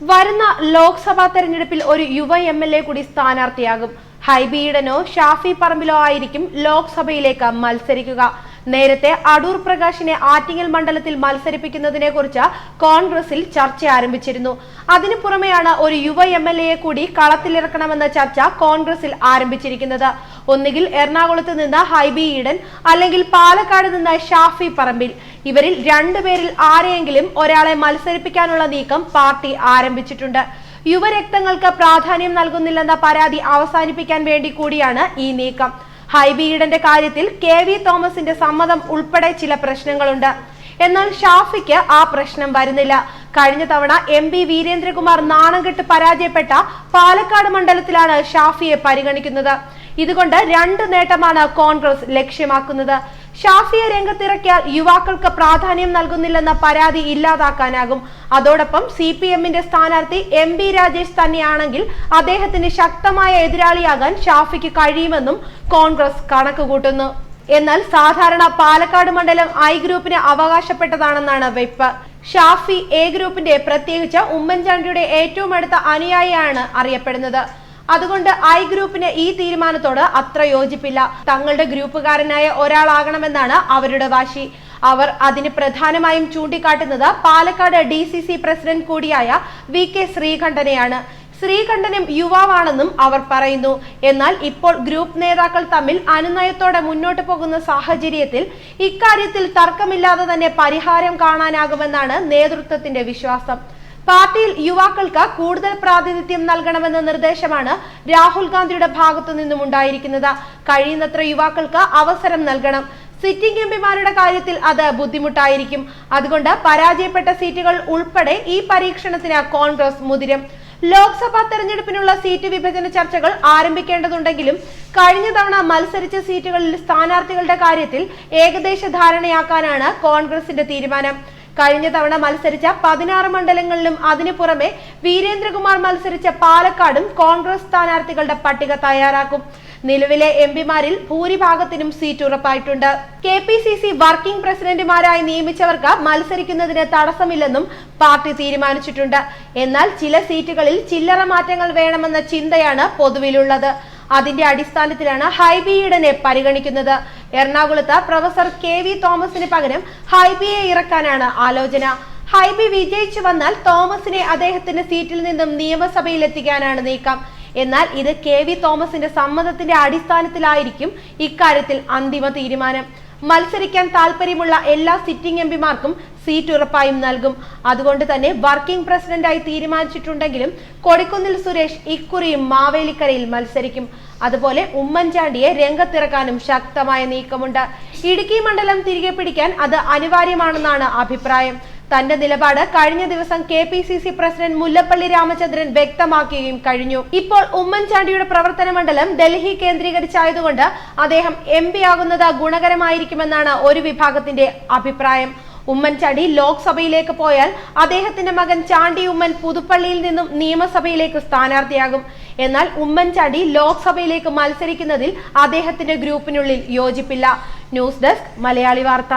വരുന്ന ലോക്സഭാ തെരഞ്ഞെടുപ്പിൽ ഒരു യുവ എം എൽ എ കൂടി സ്ഥാനാർത്ഥിയാകും. ഹൈബി ഈഡനോ ഷാഫി പറമ്പിലോ ആയിരിക്കും ലോക്സഭയിലേക്ക് മത്സരിക്കുക. നേരത്തെ അടൂർ പ്രകാശിനെ ആറ്റിങ്ങൽ മണ്ഡലത്തിൽ മത്സരിപ്പിക്കുന്നതിനെ കുറിച്ച് കോൺഗ്രസിൽ ചർച്ച ആരംഭിച്ചിരുന്നു. അതിനു പുറമെയാണ് ഒരു യുവ എം എൽ എയെ കൂടി കളത്തിലിറക്കണമെന്ന ചർച്ച കോൺഗ്രസിൽ ആരംഭിച്ചിരിക്കുന്നത്. ഒന്നുകിൽ എറണാകുളത്ത് നിന്ന് ഹൈബി ഈഡൻ അല്ലെങ്കിൽ പാലക്കാട് നിന്ന് ഷാഫി പറമ്പിൽ. ഇവരിൽ രണ്ടുപേരിൽ ആരെയെങ്കിലും ഒരാളെ മത്സരിപ്പിക്കാനുള്ള നീക്കം പാർട്ടി ആരംഭിച്ചിട്ടുണ്ട്. യുവരക്തങ്ങൾക്ക് പ്രാധാന്യം നൽകുന്നില്ലെന്ന പരാതി അവസാനിപ്പിക്കാൻ വേണ്ടി കൂടിയാണ് ഈ നീക്കം. ഹൈബി ഈഡന്റെ കാര്യത്തിൽ കെ വി തോമസിന്റെ സമ്മതം ഉൾപ്പെടെ ചില പ്രശ്നങ്ങളുണ്ട്. എന്നാൽ ഷാഫിക്ക് ആ പ്രശ്നം വരുന്നില്ല. കഴിഞ്ഞ തവണ എം പി വീരേന്ദ്രകുമാർ നാണംകെട്ട് പരാജയപ്പെട്ട പാലക്കാട് മണ്ഡലത്തിലാണ് ഷാഫിയെ പരിഗണിക്കുന്നത്. ഇതുകൊണ്ട് രണ്ട് നേട്ടമാണ് കോൺഗ്രസ് ലക്ഷ്യമാക്കുന്നത്. ഷാഫിയെ രംഗത്തിറക്കിയാൽ യുവാക്കൾക്ക് പ്രാധാന്യം നൽകുന്നില്ലെന്ന പരാതി ഇല്ലാതാക്കാനാകും. അതോടൊപ്പം സി പി എമ്മിന്റെ സ്ഥാനാർത്ഥി എം ബി രാജേഷ് തന്നെയാണെങ്കിൽ അദ്ദേഹത്തിന് ശക്തമായ എതിരാളിയാകാൻ ഷാഫിക്ക് കഴിയുമെന്നും കോൺഗ്രസ് കണക്കുകൂട്ടുന്നു. എന്നാൽ സാധാരണ പാലക്കാട് മണ്ഡലം ഐ ഗ്രൂപ്പിന് അവകാശപ്പെട്ടതാണെന്നാണ് വെപ്പ് ഷാഫി എ ഗ്രൂപ്പിന്റെ പ്രത്യേകിച്ച് ഉമ്മൻചാണ്ടിയുടെ ഏറ്റവും അടുത്ത അനുയായിയാണ് അറിയപ്പെടുന്നത്. അതുകൊണ്ട് ഐ ഗ്രൂപ്പിന് ഈ തീരുമാനത്തോട് അത്ര യോജിപ്പില്ല. തങ്ങളുടെ ഗ്രൂപ്പുകാരനായ ഒരാളാകണമെന്നാണ് അവരുടെ വാശി. അവർ അതിന് പ്രധാനമായും ചൂണ്ടിക്കാട്ടുന്നത് Palakkad D C C president കൂടിയായ വി കെ ശ്രീകണ്ഠനെയാണ്. ശ്രീകണ്ഠനും യുവാവാണെന്നും അവർ പറയുന്നു. എന്നാൽ ഇപ്പോൾ ഗ്രൂപ്പ് നേതാക്കൾ തമ്മിൽ അനുനയത്തോടെ മുന്നോട്ട് പോകുന്ന സാഹചര്യത്തിൽ ഇക്കാര്യത്തിൽ തർക്കമില്ലാതെ തന്നെ പരിഹാരം കാണാനാകുമെന്നാണ് നേതൃത്വത്തിന്റെ വിശ്വാസം. പാർട്ടിയിൽ യുവാക്കൾക്ക് കൂടുതൽ പ്രാതിനിധ്യം നൽകണമെന്ന നിർദ്ദേശമാണ് രാഹുൽ ഗാന്ധിയുടെ ഭാഗത്തു നിന്നും ഉണ്ടായിരിക്കുന്നത്. കഴിയുന്നത്ര യുവാക്കൾക്ക് അവസരം നൽകണം. സിറ്റിംഗ് എംപിമാരുടെ കാര്യത്തിൽ അത് ബുദ്ധിമുട്ടായിരിക്കും. അതുകൊണ്ട് പരാജയപ്പെട്ട സീറ്റുകൾ ഉൾപ്പെടെ ഈ പരീക്ഷണത്തിന് കോൺഗ്രസ് മുതിരും. ലോക്സഭാ തെരഞ്ഞെടുപ്പിനുള്ള സീറ്റ് വിഭജന ചർച്ചകൾ ആരംഭിക്കേണ്ടതുണ്ടെങ്കിലും കഴിഞ്ഞ തവണ മത്സരിച്ച സീറ്റുകളിൽ സ്ഥാനാർത്ഥികളുടെ കാര്യത്തിൽ ഏകദേശ ധാരണയാക്കാനാണ് കോൺഗ്രസിന്റെ തീരുമാനം. കഴിഞ്ഞ തവണ മത്സരിച്ച പതിനാറ് മണ്ഡലങ്ങളിലും അതിനു പുറമെ വീരേന്ദ്രകുമാർ മത്സരിച്ച പാലക്കാടും കോൺഗ്രസ് സ്ഥാനാർത്ഥികളുടെ പട്ടിക തയ്യാറാക്കും. നിലവിലെ എം പിമാരിൽ ഭൂരിഭാഗത്തിനും seat ഉറപ്പായിട്ടുണ്ട്. K P C C working പ്രസിഡന്റുമാരായി നിയമിച്ചവർക്ക് മത്സരിക്കുന്നതിന് തടസ്സമില്ലെന്നും പാർട്ടി തീരുമാനിച്ചിട്ടുണ്ട്. എന്നാൽ ചില സീറ്റുകളിൽ ചില്ലറ മാറ്റങ്ങൾ വേണമെന്ന ചിന്തയാണ് പൊതുവിലുള്ളത്. അതിന്റെ അടിസ്ഥാനത്തിലാണ് ഹൈബി ഈഡനെ പരിഗണിക്കുന്നത്. എറണാകുളത്ത് പ്രൊഫസർ കെ വി തോമസിന് പകരം ഹൈബിയെ ഇറക്കാനാണ് ആലോചന. ഹൈബി വിജയിച്ചു വന്നാൽ തോമസിനെ അദ്ദേഹത്തിന്റെ സീറ്റിൽ നിന്നും നിയമസഭയിൽ എത്തിക്കാനാണ് നീക്കം. എന്നാൽ ഇത് കെ വി തോമസിന്റെ സമ്മതത്തിന്റെ അടിസ്ഥാനത്തിലായിരിക്കും ഇക്കാര്യത്തിൽ അന്തിമ തീരുമാനം. മത്സരിക്കാൻ താല്പര്യമുള്ള എല്ലാ സിറ്റിംഗ് എംപിമാർക്കും സീറ്റ് ഉറപ്പായും നൽകും. അതുകൊണ്ട് തന്നെ വർക്കിംഗ് പ്രസിഡന്റായി തീരുമാനിച്ചിട്ടുണ്ടെങ്കിലും കൊടിക്കുന്നിൽ സുരേഷ് ഇക്കുറിയും മാവേലിക്കരയിൽ മത്സരിക്കും. അതുപോലെ ഉമ്മൻചാണ്ടിയെ രംഗത്തിറക്കാനും ശക്തമായ നീക്കമുണ്ട്. ഇടുക്കി മണ്ഡലം തിരികെ പിടിക്കാൻ അത് അനിവാര്യമാണെന്നാണ് അഭിപ്രായം. തന്റെ നിലപാട് കഴിഞ്ഞ ദിവസം K P C C president Mullappally Ramachandran വ്യക്തമാക്കുകയും കഴിഞ്ഞു. ഇപ്പോൾ ഉമ്മൻചാണ്ടിയുടെ പ്രവർത്തന മണ്ഡലം ഡൽഹി കേന്ദ്രീകരിച്ചായതുകൊണ്ട് അദ്ദേഹം എം പി ആകുന്നത് ഗുണകരമായിരിക്കുമെന്നാണ് ഒരു വിഭാഗത്തിന്റെ അഭിപ്രായം. ഉമ്മൻചാണ്ടി ലോക്സഭയിലേക്ക് പോയാൽ അദ്ദേഹത്തിന്റെ മകൻ ചാണ്ടി ഉമ്മൻ പുതുപ്പള്ളിയിൽ നിന്നും നിയമസഭയിലേക്ക് സ്ഥാനാർത്ഥിയാകും. എന്നാൽ ഉമ്മൻചാണ്ടി ലോക്സഭയിലേക്ക് മത്സരിക്കുന്നതിൽ അദ്ദേഹത്തിന്റെ ഗ്രൂപ്പിനുള്ളിൽ യോജിപ്പില്ല. ന്യൂസ് ഡെസ്ക് മലയാളി വാർത്ത.